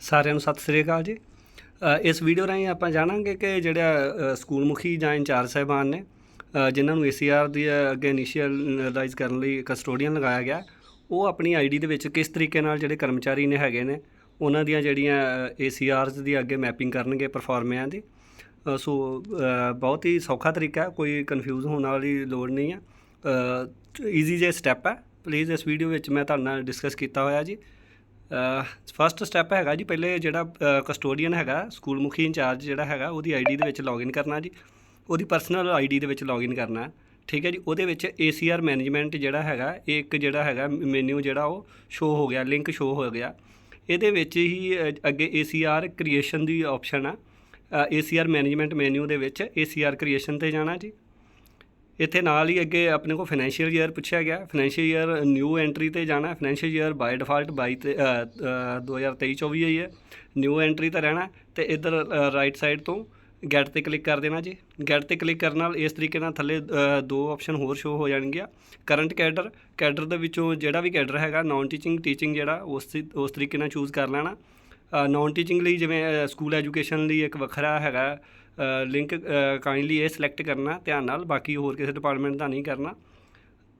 ਸਾਰਿਆਂ ਨੂੰ ਸਤਿ ਸ੍ਰੀ ਅਕਾਲ ਜੀ। ਇਸ ਵੀਡੀਓ ਰਾਹੀਂ ਆਪਾਂ ਜਾਣਾਂਗੇ ਕਿ ਜਿਹੜਾ ਸਕੂਲ ਮੁਖੀ ਜਾਂ ਇੰਚਾਰਜ ਸਾਹਿਬਾਨ ਨੇ ਜਿਨ੍ਹਾਂ ਨੂੰ ਏਸੀਆਰ ਦੀ ਅੱਗੇ ਇਨੀਸ਼ੀਅਲਾਈਜ਼ ਕਰਨ ਲਈ ਕਸਟੋਡੀਅਨ ਲਗਾਇਆ ਗਿਆ, ਉਹ ਆਪਣੀ ਆਈਡੀ ਦੇ ਵਿੱਚ ਕਿਸ ਤਰੀਕੇ ਨਾਲ ਜਿਹੜੇ ਕਰਮਚਾਰੀ ਨੇ ਹੈਗੇ ਨੇ, ਉਹਨਾਂ ਦੀਆਂ ਜਿਹੜੀਆਂ ਏਸੀਆਰਸ ਦੀ ਅੱਗੇ ਮੈਪਿੰਗ ਕਰਨਗੇ ਪਰਫਾਰਮਿਆਂ ਦੀ। ਸੋ ਬਹੁਤ ਹੀ ਸੌਖਾ ਤਰੀਕਾ ਹੈ, ਕੋਈ ਕਨਫਿਊਜ਼ ਹੋਣ ਵਾਲੀ ਲੋੜ ਨਹੀਂ ਹੈ। ਈਜ਼ੀ ਜੇ ਸਟੈਪ ਹੈ। ਪਲੀਜ਼ ਇਸ ਵੀਡੀਓ ਵਿੱਚ ਮੈਂ ਤੁਹਾਡੇ ਨਾਲ ਡਿਸਕਸ ਕੀਤਾ ਹੋਇਆ ਜੀ। ਫਸਟ ਸਟੈਪ ਹੈਗਾ ਜੀ ਪਹਿਲੇ ਜਿਹੜਾ ਕਸਟੋਡੀਅਨ ਹੈਗਾ ਸਕੂਲ ਮੁਖੀ ਇੰਚਾਰਜ ਜਿਹੜਾ ਹੈਗਾ ਉਹਦੀ ਆਈਡੀ ਦੇ ਵਿੱਚ ਲੌਗਇਨ ਕਰਨਾ ਜੀ। ਉਹਦੀ ਪਰਸਨਲ ਆਈਡੀ ਦੇ ਵਿੱਚ ਲੌਗਇਨ ਕਰਨਾ। ਠੀਕ ਹੈ ਜੀ ਉਹਦੇ ਵਿੱਚ ACR ਮੈਨੇਜਮੈਂਟ ਜਿਹੜਾ ਹੈਗਾ ਇਹ ਇੱਕ ਜਿਹੜਾ ਹੈਗਾ ਮੈਨੂ ਜਿਹੜਾ ਉਹ ਸ਼ੋ ਹੋ ਗਿਆ ਲਿੰਕ ਸ਼ੋ ਹੋ ਗਿਆ। ਇਹਦੇ ਵਿੱਚ ਹੀ ਅ, ਅੱਗੇ ACR ਕ੍ਰੀਏਸ਼ਨ ਦੀ ਆਪਸ਼ਨ ਆ। ACR ਮੈਨੇਜਮੈਂਟ ਮੈਨੂ ਦੇ ਵਿੱਚ ACR ਕ੍ਰੀਏਸ਼ਨ ਤੇ ਜਾਣਾ ਜੀ। ਇੱਥੇ ਨਾਲ ਹੀ ਅੱਗੇ ਆਪਣੇ ਕੋਲ ਫਾਈਨੈਂਸ਼ੀਅਲ ਈਅਰ ਪੁੱਛਿਆ ਗਿਆ। ਫਾਈਨੈਂਸ਼ੀਅਲ ਈਅਰ ਨਿਊ ਐਂਟਰੀ ਤੇ ਜਾਣਾ ਫਾਈਨੈਂਸ਼ੀਅਲ ਈਅਰ ਬਾਈ ਡਿਫਾਲਟ 22 ਤੇ 2023 24 ਹੋਈ ਹੈ। ਨਿਊ ਐਂਟਰੀ ਤੇ ਰਹਿਣਾ ਤੇ ਇੱਧਰ ਰਾਈਟ ਸਾਈਡ ਤੋਂ ਗੈਟ ਤੇ ਕਲਿੱਕ ਕਰ ਦੇਣਾ ਜੀ। ਗੈਟ ਤੇ ਕਲਿੱਕ ਕਰਨ ਨਾਲ ਇਸ ਤਰੀਕੇ ਨਾਲ ਥੱਲੇ ਦੋ ਆਪਸ਼ਨ ਹੋਰ ਸ਼ੋ ਹੋ ਜਾਣਗੀਆਂ। ਕਰੰਟ ਕੈਡਰ ਕੈਡਰ ਦੇ ਵਿੱਚੋਂ ਜਿਹੜਾ ਵੀ ਕੈਡਰ ਹੈਗਾ ਨਾਨ ਟੀਚਿੰਗ ਟੀਚਿੰਗ ਜਿਹੜਾ, ਉਸ ਤੀ- ਉਸ ਤਰੀਕੇ ਨਾਲ ਚੂਜ਼ ਕਰ ਲੈਣਾ। ਨਾਨ ਟੀਚਿੰਗ ਲਈ ਜਿਵੇਂ ਸਕੂਲ ਐਜੂਕੇਸ਼ਨ ਲਈ ਇੱਕ ਵੱਖਰਾ ਹੈਗਾ। ਲਿੰਕ ਕਾਈਂਡਲੀ ਇਹ ਸਿਲੈਕਟ ਕਰਨਾ ਧਿਆਨ ਨਾਲ ਬਾਕੀ ਹੋਰ ਕਿਸੇ ਡਿਪਾਰਟਮੈਂਟ ਦਾ ਨਹੀਂ ਕਰਨਾ।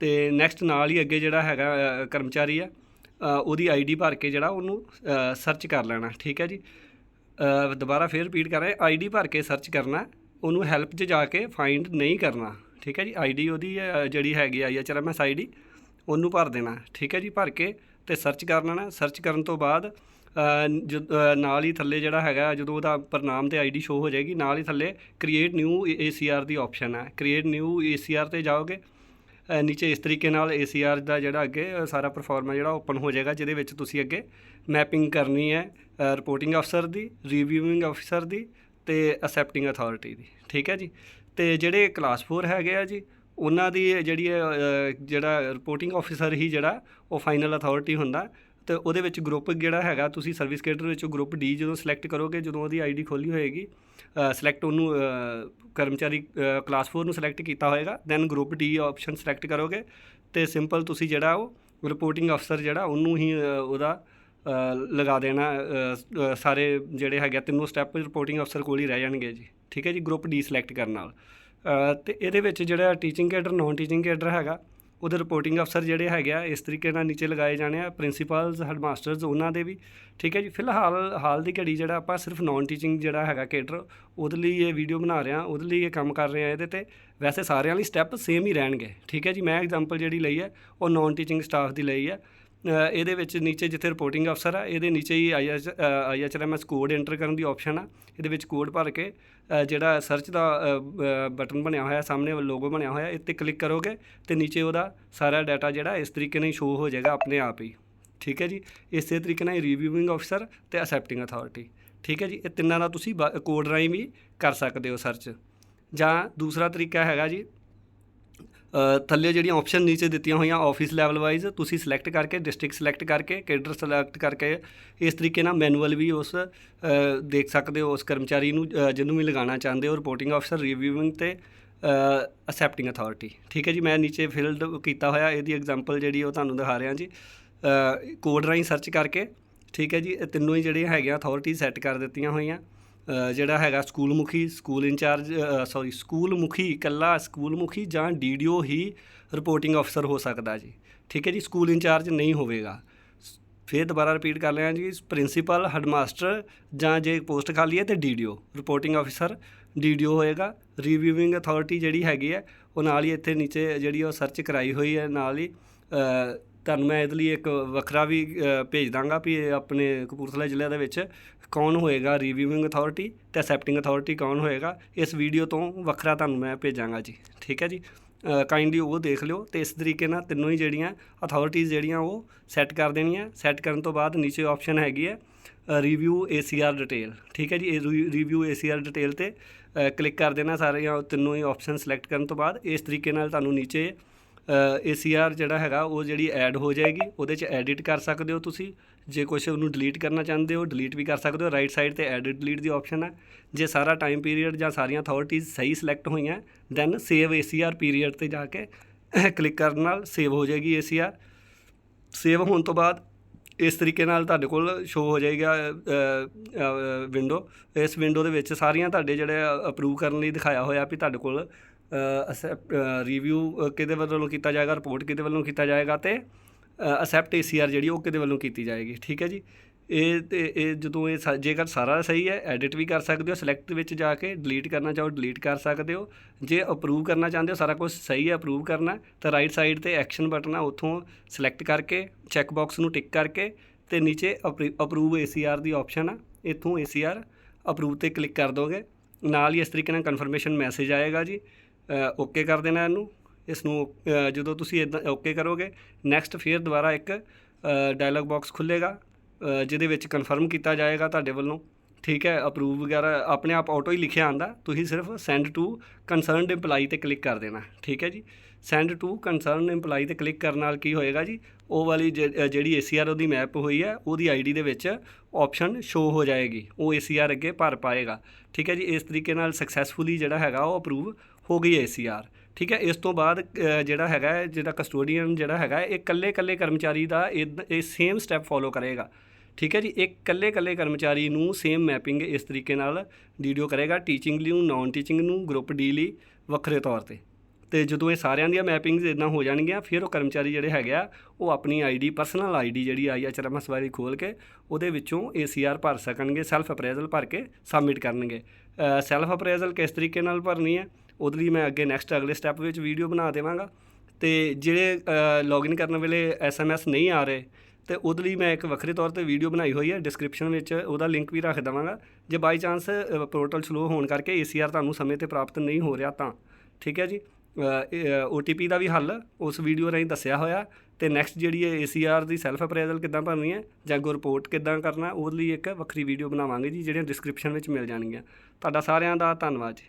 ਤੇ ਨੈਕਸਟ ਨਾਲ ਹੀ ਅੱਗੇ ਜਿਹੜਾ ਹੈਗਾ ਕਰਮਚਾਰੀ ਆ ਅ, ਉਹਦੀ ਆਈਡੀ ਭਰ ਕੇ ਜਿਹੜਾ ਉਹਨੂੰ ਸਰਚ ਕਰ ਲੈਣਾ ਠੀਕ ਹੈ ਜੀ? ਦੁਬਾਰਾ ਫੇਰ ਰਿਪੀਟ ਕਰ ਰਹੇ ਆਈਡੀ ਭਰ ਕੇ ਸਰਚ ਕਰਨਾ ਉਹਨੂੰ ਹੈਲਪ 'ਚ ਜਾ ਕੇ ਫਾਈਂਡ ਨਹੀਂ ਕਰਨਾ ਠੀਕ ਹੈ ਜੀ? ਆਈਡੀ ਉਹਦੀ ਜਿਹੜੀ ਹੈਗੀ ਆ ਐਚਆਰਐਮਐਸ ਆਈਡੀ ਉਹਨੂੰ ਭਰ ਦੇਣਾ ਠੀਕ ਹੈ ਜੀ? ਭਰ ਕੇ ਤੇ ਸਰਚ ਕਰ ਲੈਣਾ ਸਰਚ ਕਰਨ ਤੋਂ ਬਾਅਦ ਨਾਲ ਹੀ ਥੱਲੇ ਜਿਹੜਾ ਹੈਗਾ ਜਦੋਂ ਉਹਦਾ ਪ੍ਰਨਾਮ ਤੇ ਆਈਡੀ ਸ਼ੋ ਹੋ ਜਾਏਗੀ ਨਾਲ ਹੀ ਥੱਲੇ ਕ੍ਰੀਏਟ ਨਿਊ ਏਸੀਆਰ ਦੀ ਆਪਸ਼ਨ ਹੈ। ਕ੍ਰੀਏਟ ਨਿਊ ਏਸੀਆਰ ਤੇ ਜਾਓਗੇ ਨੀਚੇ ਇਸ ਤਰੀਕੇ ਨਾਲ ACR ਦਾ ਜਿਹੜਾ ਅੱਗੇ ਸਾਰਾ ਪਰਫਾਰਮਾ ਜਿਹੜਾ ਓਪਨ ਹੋ ਜਾਏਗਾ ਜਿਹਦੇ ਵਿੱਚ ਤੁਸੀਂ ਅੱਗੇ ਮੈਪਿੰਗ ਕਰਨੀ ਹੈ ਰਿਪੋਰਟਿੰਗ ਅਫਸਰ ਦੀ ਰਿਵਿਊਇੰਗ ਅਫਸਰ ਦੀ ਤੇ ਅਸੈਪਟਿੰਗ ਅਥਾਰਟੀ ਦੀ। ਠੀਕ ਹੈ ਜੀ? ਤੇ ਜਿਹੜੇ ਕਲਾਸ 4 ਹੈਗੇ ਆ ਜੀ ਉਹਨਾਂ ਦੀ ਜਿਹੜੀ ਹੈ, ਜਿਹੜਾ ਰਿਪੋਰਟਿੰਗ ਅਫਸਰ ਹੀ ਜਿਹੜਾ ਉਹ ਫਾਈਨਲ ਅਥਾਰਟੀ ਹੁੰਦਾ। ਤੇ ਉਹਦੇ ਵਿੱਚ ਗਰੁੱਪ ਜਿਹੜਾ ਹੈਗਾ ਤੁਸੀਂ ਸਰਵਿਸ ਕੇਟਰ ਵਿੱਚੋਂ ਗਰੁੱਪ ਡੀ ਜਦੋਂ ਸਿਲੈਕਟ ਕਰੋਗੇ ਜਦੋਂ ਉਹਦੀ ਆਈਡੀ ਖੋਲੀ ਹੋਏਗੀ ਸਿਲੈਕਟ ਉਹਨੂੰ ਕਰਮਚਾਰੀ ਕਲਾਸ 4 ਨੂੰ ਸਿਲੈਕਟ ਕੀਤਾ ਹੋਏਗਾ then group D option select ਕਰੋਗੇ ਤੇ ਸਿੰਪਲ ਤੁਸੀਂ ਜਿਹੜਾ ਉਹ ਰਿਪੋਰਟਿੰਗ ਅਫਸਰ ਜਿਹੜਾ ਉਹਨੂੰ ਹੀ ਉਹਦਾ ਲਗਾ ਦੇਣਾ ਸਾਰੇ ਜਿਹੜੇ ਹੈਗੇ ਆ, ਤਿੰਨੋਂ ਸਟੈਪ ਰਿਪੋਰਟਿੰਗ ਅਫਸਰ ਕੋਲ ਹੀ ਰਹਿ ਜਾਣਗੇ ਜੀ। ਠੀਕ ਹੈ ਜੀ ਗਰੁੱਪ ਡੀ ਸਿਲੈਕਟ ਕਰਨ ਨਾਲ। ਅ, ਤੇ ਇਹਦੇ ਵਿੱਚ ਜਿਹੜਾ teaching cadre non teaching cadre ਹੈਗਾ ਉਹਦੇ ਰਿਪੋਰਟਿੰਗ ਅਫਸਰ ਜਿਹੜੇ ਹੈਗੇ ਆ, ਇਸ ਤਰੀਕੇ ਨਾਲ ਨੀਚੇ ਲਗਾਏ ਜਾਣੇ ਆ ਪ੍ਰਿੰਸੀਪਲਸ ਹੈਡਮਾਸਟਰਸ ਉਹਨਾਂ ਦੇ ਵੀ। ਠੀਕ ਹੈ ਜੀ, ਫਿਲਹਾਲ, ਹਾਲ ਦੀ ਘੜੀ ਜਿਹੜਾ ਆਪਾਂ ਸਿਰਫ ਨਾਨ ਟੀਚਿੰਗ ਜਿਹੜਾ ਹੈਗਾ ਕੇਡਰ ਉਹਦੇ ਲਈ ਇਹ ਵੀਡੀਓ ਬਣਾ ਰਹੇ ਹਾਂ ਉਹਦੇ ਲਈ ਇਹ ਕੰਮ ਕਰ ਰਹੇ ਹਾਂ ਇਹਦੇ ਤੇ। ਵੈਸੇ ਸਾਰਿਆਂ ਲਈ ਸਟੈਪ ਸੇਮ ਹੀ ਰਹਿਣਗੇ। ਠੀਕ ਹੈ ਜੀ, ਮੈਂ ਐਗਜ਼ਾਮਪਲ ਜਿਹੜੀ ਲਈ ਹੈ, ਉਹ ਨਾਨ ਟੀਚਿੰਗ ਸਟਾਫ ਦੀ ਲਈ ਹੈ। ਇਹਦੇ ਵਿੱਚ ਨੀਚੇ ਜਿੱਥੇ ਰਿਪੋਰਟਿੰਗ ਅਫਸਰ ਆ, ਇਹਦੇ ਨੀਚੇ ਹੀ ਆਈਐਚ ਆਈਐਚਆਰਐਮਐਸ ਕੋਡ ਐਂਟਰ ਕਰਨ ਦੀ ਆਪਸ਼ਨ ਆ। ਇਹਦੇ ਵਿੱਚ ਕੋਡ ਭਰ ਕੇ ਜਿਹੜਾ ਸਰਚ ਦਾ ਬਟਨ ਬਣਿਆ ਹੋਇਆ, ਸਾਹਮਣੇ ਲੋਗੋ ਬਣਿਆ ਹੋਇਆ ਇਹ ਤੇ ਕਲਿੱਕ ਕਰੋਗੇ ਤੇ ਨੀਚੇ ਉਹਦਾ ਸਾਰਾ ਡਾਟਾ ਜਿਹੜਾ ਇਸ ਤਰੀਕੇ ਨਾਲ ਸ਼ੋ ਹੋ ਜਾਏਗਾ ਆਪਣੇ ਆਪ ਹੀ। ਠੀਕ ਹੈ ਜੀ? ਇਸੇ ਤਰੀਕੇ ਨਾਲ ਰਿਵਿਊਇੰਗ ਅਫਸਰ ਤੇ ਅਸੈਪਟਿੰਗ ਅਥਾਰਟੀ ਠੀਕ ਹੈ ਜੀ? ਇਹ ਤਿੰਨਾਂ ਦਾ ਤੁਸੀਂ ਕੋਡ ਰਾਹੀਂ ਵੀ ਕਰ ਸਕਦੇ ਹੋ ਸਰਚ ਜਾਂ ਦੂਸਰਾ ਤਰੀਕਾ ਹੈਗਾ ਜੀ ਥੱਲੇ ਜਿਹੜੀਆਂ ਆਪਸ਼ਨ ਨੀਚੇ ਦਿੱਤੀਆਂ ਹੋਈਆਂ ਆਫਿਸ ਲੈਵਲ ਵਾਈਜ਼ ਤੁਸੀਂ ਸਿਲੈਕਟ ਕਰਕੇ ਡਿਸਟ੍ਰਿਕਟ ਸਿਲੈਕਟ ਕਰਕੇ ਕੇਡਰ ਸਿਲੈਕਟ ਕਰਕੇ ਇਸ ਤਰੀਕੇ ਨਾਲ ਮੈਨੂਅਲ ਵੀ ਉਸ ਦੇਖ ਸਕਦੇ ਹੋ ਉਸ ਕਰਮਚਾਰੀ ਨੂੰ ਜਿਹਨੂੰ ਵੀ ਲਗਾਉਣਾ ਚਾਹੁੰਦੇ ਹੋ ਰਿਪੋਰਟਿੰਗ ਅਫਸਰ ਰਿਵਿਊਇੰਗ ਤੇ ਅਸੈਪਟਿੰਗ ਅਥਾਰਟੀ ਠੀਕ ਹੈ ਜੀ, ਮੈਂ ਨੀਚੇ ਫਿਲਡ ਕੀਤਾ ਹੋਇਆ, ਇਹਦੀ ਐਗਜ਼ਾਮਪਲ ਜਿਹੜੀ ਉਹ ਤੁਹਾਨੂੰ ਦਿਖਾ ਰਿਹਾ ਜੀ। ਕੋਡ ਰਾਹੀਂ ਸਰਚ ਕਰਕੇ, ਠੀਕ ਹੈ ਜੀ, ਇਹ ਤਿੰਨੋਂ ਹੀ ਜਿਹੜੀਆਂ ਹੈਗੀਆਂ ਅਥਾਰਟੀ ਸੈੱਟ ਕਰ ਦਿੱਤੀਆਂ ਹੋਈਆਂ। ਜਿਹੜਾ ਹੈਗਾ ਸਕੂਲ ਮੁਖੀ ਸਕੂਲ ਇੰਚਾਰਜ ਸੌਰੀ ਸਕੂਲ ਮੁਖੀ ਇਕੱਲਾ ਸਕੂਲ ਮੁਖੀ ਜਾਂ ਡੀਡੀਓ ਹੀ ਰਿਪੋਰਟਿੰਗ ਅਫਸਰ ਹੋ ਸਕਦਾ ਜੀ। ਠੀਕ ਹੈ ਜੀ, ਸਕੂਲ ਇੰਚਾਰਜ ਨਹੀਂ ਹੋਵੇਗਾ। ਫਿਰ ਦੁਬਾਰਾ ਰਿਪੀਟ ਕਰ ਲਿਆ ਜੀ ਪ੍ਰਿੰਸੀਪਲ ਹੈਡਮਾਸਟਰ ਜਾਂ ਜੇ ਪੋਸਟ ਖਾਲੀ ਹੈ ਤੇ ਡੀਡੀਓ ਰਿਪੋਰਟਿੰਗ ਅਫਸਰ ਡੀਡੀਓ ਹੋਏਗਾ। ਰਿਵਿਊਇੰਗ ਅਥਾਰਟੀ ਜਿਹੜੀ ਹੈਗੀ ਹੈ, ਉਹ ਨਾਲ ਹੀ ਇੱਥੇ ਨੀਚੇ ਜਿਹੜੀ ਉਹ ਸਰਚ ਕਰਾਈ ਹੋਈ ਹੈ, ਨਾਲ ਹੀ ਤੁਹਾਨੂੰ ਮੈਂ ਇਹਦੇ ਲਈ ਇੱਕ ਵੱਖਰਾ ਵੀ ਭੇਜ ਦਾਂਗਾ ਵੀ ਇਹ ਆਪਣੇ ਕਪੂਰਥਲਾ ਜ਼ਿਲ੍ਹੇ ਦੇ ਵਿੱਚ ਕੌਣ ਹੋਏਗਾ ਰਿਵਿਊਇੰਗ ਅਥਾਰਟੀ ਤੇ ਅਸੈਪਟਿੰਗ ਅਥਾਰਟੀ ਕੌਣ ਹੋਏਗਾ, ਇਸ ਵੀਡੀਓ ਤੋਂ ਵੱਖਰਾ ਤੁਹਾਨੂੰ ਮੈਂ ਭੇਜਾਂਗਾ ਜੀ। ਠੀਕ ਹੈ ਜੀ? ਕਾਈਂਡਲੀ ਉਹ ਦੇਖ ਲਿਓ ਤੇ ਇਸ ਤਰੀਕੇ ਨਾਲ ਤਿੰਨੋਂ ਹੀ ਜਿਹੜੀਆਂ ਅਥਾਰਟੀਜ਼ ਜਿਹੜੀਆਂ ਉਹ ਸੈੱਟ ਕਰ ਦੇਣੀਆਂ। ਸੈੱਟ ਕਰਨ ਤੋਂ ਬਾਅਦ ਨੀਚੇ ਆਪਸ਼ਨ ਹੈਗੀ ਹੈ ਰਿਵਿਊ ACR ਡਿਟੇਲ ਠੀਕ ਹੈ ਜੀ? ਇਹ ਰਿਵਿਊ ACR ਡਿਟੇਲ ਤੇ ਕਲਿੱਕ ਕਰ ਦੇਣਾ ਸਾਰੀਆਂ ਤਿੰਨੋਂ ਹੀ ਆਪਸ਼ਨ ਸਿਲੈਕਟ ਕਰਨ ਤੋਂ ਬਾਅਦ। ਇਸ ਤਰੀਕੇ ਨਾਲ ਤੁਹਾਨੂੰ ਨੀਚੇ ACR ਜਿਹੜਾ ਹੈਗਾ, ਉਹ ਜਿਹੜੀ ਐਡ ਹੋ ਜਾਏਗੀ, ਉਹਦੇ 'ਚ ਐਡਿਟ ਕਰ ਸਕਦੇ ਹੋ ਤੁਸੀਂ। ਜੇ ਕੁਝ ਉਹਨੂੰ ਡਿਲੀਟ ਕਰਨਾ ਚਾਹੁੰਦੇ ਹੋ ਡਿਲੀਟ ਵੀ ਕਰ ਸਕਦੇ ਹੋ। ਰਾਈਟ ਸਾਈਡ ਤੇ ਐਡਿਟ ਡਿਲੀਟ ਦੀ ਆਪਸ਼ਨ ਹੈ। ਜੇ ਸਾਰਾ ਟਾਈਮ ਪੀਰੀਅਡ ਜਾਂ ਸਾਰੀਆਂ ਅਥਾਰਟੀਜ਼ ਸਹੀ ਸਿਲੈਕਟ ਹੋਈਆਂ ਦੈਨ ਸੇਵ ACR ਪੀਰੀਅਡ ਤੇ ਜਾ ਕੇ ਕਲਿੱਕ ਕਰਨ ਨਾਲ ਸੇਵ ਹੋ ਜਾਏਗੀ ACR ਸੇਵ ਹੋਣ ਤੋਂ ਬਾਅਦ ਇਸ ਤਰੀਕੇ ਨਾਲ ਤੁਹਾਡੇ ਕੋਲ ਸ਼ੋ ਹੋ ਜਾਏਗਾ ਵਿੰਡੋ ਇਸ ਵਿੰਡੋ ਦੇ ਵਿੱਚ ਸਾਰੀਆਂ ਤੁਹਾਡੇ ਜਿਹੜੇ ਅਪਰੂਵ ਕਰਨ ਲਈ ਦਿਖਾਇਆ ਹੋਇਆ ਵੀ ਤੁਹਾਡੇ ਕੋਲ ਰਿਵਿਊ ਕਿਹਦੇ ਵੱਲੋਂ ਕੀਤਾ ਜਾਏਗਾ ਰਿਪੋਰਟ ਕਿਹਦੇ ਵੱਲੋਂ ਕੀਤਾ ਜਾਏਗਾ ਤੇ ਅਸੈਪਟ ਏਸੀਆਰ ਜਿਹੜੀ ਉਹ ਕਿਹਦੇ ਵੱਲੋਂ ਕੀਤੀ ਜਾਏਗੀ, ਠੀਕ ਹੈ ਜੀ? ਇਹ ਤੇ, ਇਹ ਜਦੋਂ ਇਹ ਸਾ- ਜੇਕਰ ਸਾਰਾ ਸਹੀ ਹੈ ਐਡਿਟ ਵੀ ਕਰ ਸਕਦੇ ਹੋ ਸਿਲੈਕਟ ਵਿੱਚ ਜਾ ਕੇ ਡਿਲੀਟ ਕਰਨਾ ਚਾਹੋ ਡਿਲੀਟ ਕਰ ਸਕਦੇ ਹੋ। ਜੇ ਅਪਰੂਵ ਕਰਨਾ ਚਾਹੁੰਦੇ ਹੋ, ਸਾਰਾ ਕੁਝ ਸਹੀ ਹੈ ਅਪਰੂਵ ਕਰਨਾ ਤਾਂ ਰਾਈਟ ਸਾਈਡ ਤੇ ਐਕਸ਼ਨ ਬਟਨ ਆ, ਉੱਥੋਂ ਸਿਲੈਕਟ ਕਰਕੇ ਚੈੱਕ ਬਾਕਸ ਨੂੰ ਟਿਕ ਕਰਕੇ ਤੇ ਨੀਚੇ ਅਪਰੂਵ ਏਸੀਆਰ ਦੀ ਆਪਸ਼ਨ ਆ, ਇੱਥੋਂ ਏਸੀਆਰ ਅਪਰੂਵ ਤੇ ਕਲਿੱਕ ਕਰ ਦੋਗੇ। ਨਾਲ ਹੀ ਇਸ ਤਰੀਕੇ ਨਾਲ ਕਨਫਰਮੇਸ਼ਨ ਮੈਸੇਜ ਆਏਗਾ ਜੀ। ਓਕੇ ਕਰ ਦੇਣਾ ਇਹਨੂੰ। ਇਸ ਨੂੰ ਅ, ਜਦੋਂ ਤੁਸੀਂ ਇਦਾਂ ਓਕੇ ਕਰੋਗੇ ਨੈਕਸਟ ਫਿਰ ਦੁਬਾਰਾ ਇੱਕ ਡਾਇਲੌਗ ਬਾਕਸ ਖੁੱਲੇਗਾ ਜਿਹਦੇ ਵਿੱਚ ਕਨਫਰਮ ਕੀਤਾ ਜਾਏਗਾ ਤੁਹਾਡੇ ਵੱਲੋਂ। ਠੀਕ ਹੈ ਅਪਰੂਵ ਵਗੈਰਾ ਆਪਣੇ ਆਪ ਆਟੋ ਹੀ ਲਿਖਿਆ ਆਂਦਾ ਤੁਸੀਂ ਸਿਰਫ ਸੈਂਡ ਟੂ ਕੰਸਰਨਡ EMPLOYE ਤੇ ਕਲਿੱਕ ਕਰ ਦੇਣਾ। ਠੀਕ ਹੈ ਜੀ? ਸੈਂਡ ਟੂ ਕੰਸਰਨਡ EMPLOYE ਤੇ ਕਲਿੱਕ ਕਰਨ ਨਾਲ ਕੀ ਹੋਏਗਾ ਜੀ? ਉਹ ਵਾਲੀ ਜਿ- ਅ, ਜਿਹੜੀ ACR ਉਹਦੀ ਮੈਪ ਹੋਈ ਹੈ ਉਹਦੀ ਆਈਡੀ ਦੇ ਵਿੱਚ ਆਪਸ਼ਨ ਸ਼ੋ ਹੋ ਜਾਏਗੀ। ਉਹ ACR ਅੱਗੇ ਭਰ ਪਾਏਗਾ। ਠੀਕ ਹੈ ਜੀ? ਇਸ ਤਰੀਕੇ ਨਾਲ ਸਕਸੈਸਫੁਲੀ ਜਿਹੜਾ ਹੈਗਾ ਉਹ ਅਪਰੂਵ ਹੋ ਗਈ ACR ਠੀਕ ਹੈ, ਇਸ ਤੋਂ ਬਾਅਦ ਜਿਹੜਾ ਹੈਗਾ ਜਿਹੜਾ ਕਸਟੋਡੀਅਨ ਜਿਹੜਾ ਹੈਗਾ ਇਹ ਇਕੱਲੇ ਇਕੱਲੇ ਕਰਮਚਾਰੀ ਦਾ ਇਹ ਇਹ ਸੇਮ ਸਟੈਪ ਫੋਲੋ ਕਰੇਗਾ। ਠੀਕ ਹੈ ਜੀ ਇੱਕ ਇਕੱਲੇ ਇਕੱਲੇ ਕਰਮਚਾਰੀ ਨੂੰ ਸੇਮ ਮੈਪਿੰਗ ਇਸ ਤਰੀਕੇ ਨਾਲ ਡੀਡੀਓ ਕਰੇਗਾ ਟੀਚਿੰਗ ਲਈ ਨੂੰ ਨਾਨ ਟੀਚਿੰਗ ਨੂੰ ਗਰੁੱਪ ਡੀ ਲਈ, ਵੱਖਰੇ ਤੌਰ ਤੇ। ਤੇ ਜਦੋਂ ਇਹ ਸਾਰਿਆਂ ਦੀਆਂ ਮੈਪਿੰਗਸ ਇਦਾਂ ਹੋ ਜਾਣਗੀਆਂ, ਫਿਰ ਉਹ ਕਰਮਚਾਰੀ ਜਿਹੜੇ ਹੈਗੇ ਆ, ਉਹ ਆਪਣੀ ਆਈਡੀ ਪਰਸਨਲ ਆਈਡੀ ਜਿਹੜੀ ਆਈ ਐਚ ਆਰ ਐਸ ਵਾਲੀ ਖੋਲ ਕੇ, ਉਹਦੇ ਵਿੱਚੋਂ ਏਸੀਆਰ ਭਰ ਸਕਣਗੇ ਸੈਲਫ ਅਪਰੇਜ਼ਲ ਭਰ ਕੇ ਸਬਮਿਟ ਕਰਨਗੇ। ਸੈਲਫ ਅਪਰੇਜ਼ਲ ਕਿਸ ਤਰੀਕੇ ਨਾਲ ਭਰਨੀ ਹੈ? ਉਹਦੇ ਲਈ ਮੈਂ ਅੱਗੇ ਨੈਕਸਟ ਅਗਲੇ ਸਟੈਪ ਵਿੱਚ ਵੀਡੀਓ ਬਣਾ ਦੇਵਾਂਗਾ। ਤੇ ਜਿਹੜੇ ਲੌਗਇਨ ਕਰਨ ਵੇਲੇ ਐਸਐਮਐਸ ਨਹੀਂ ਆ ਰਹੇ, ਤੇ ਉਹਦੇ ਲਈ ਮੈਂ ਇੱਕ ਵੱਖਰੇ ਤੌਰ ਤੇ ਵੀਡੀਓ ਬਣਾਈ ਹੋਈ ਹੈ। ਡਿਸਕ੍ਰਿਪਸ਼ਨ ਵਿੱਚ ਉਹਦਾ ਲਿੰਕ ਵੀ ਰੱਖ ਦੇਵਾਂਗਾ। ਜੇ ਬਾਈ ਚਾਂਸ ਪੋਰਟਲ ਸਲੋ ਹੋਣ ਕਰਕੇ ਏਸੀਆਰ ਤੁਹਾਨੂੰ ਸਮੇਂ ਤੇ ਪ੍ਰਾਪਤ ਨਹੀਂ ਹੋ ਰਿਹਾ ਤਾਂ, ਠੀਕ ਹੈ ਜੀ? OTP ਦਾ ਵੀ ਹੱਲ ਉਸ ਵੀਡੀਓ ਰਾਹੀਂ ਦੱਸਿਆ ਹੋਇਆ। ਤੇ ਨੈਕਸਟ ਜਿਹੜੀ ਹੈ ACR ਦੀ ਸੈਲਫ ਅਪਰੇਜ਼ਲ ਕਿੱਦਾਂ ਭਰਨੀ ਹੈ ਜਾਂ ਕੋ ਰਿਪੋਰਟ ਕਿੱਦਾਂ ਕਰਨਾ, ਉਹਦੇ ਲਈ ਇੱਕ ਵੱਖਰੀ ਵੀਡੀਓ ਬਣਾਵਾਂਗੇ ਜੀ, ਜਿਹੜੀਆਂ ਡਿਸਕ੍ਰਿਪਸ਼ਨ ਵਿੱਚ ਮਿਲ ਜਾਣਗੀਆਂ। ਤੁਹਾਡਾ ਸਾਰਿਆਂ ਦਾ ਧੰਨਵਾਦ ਜੀ।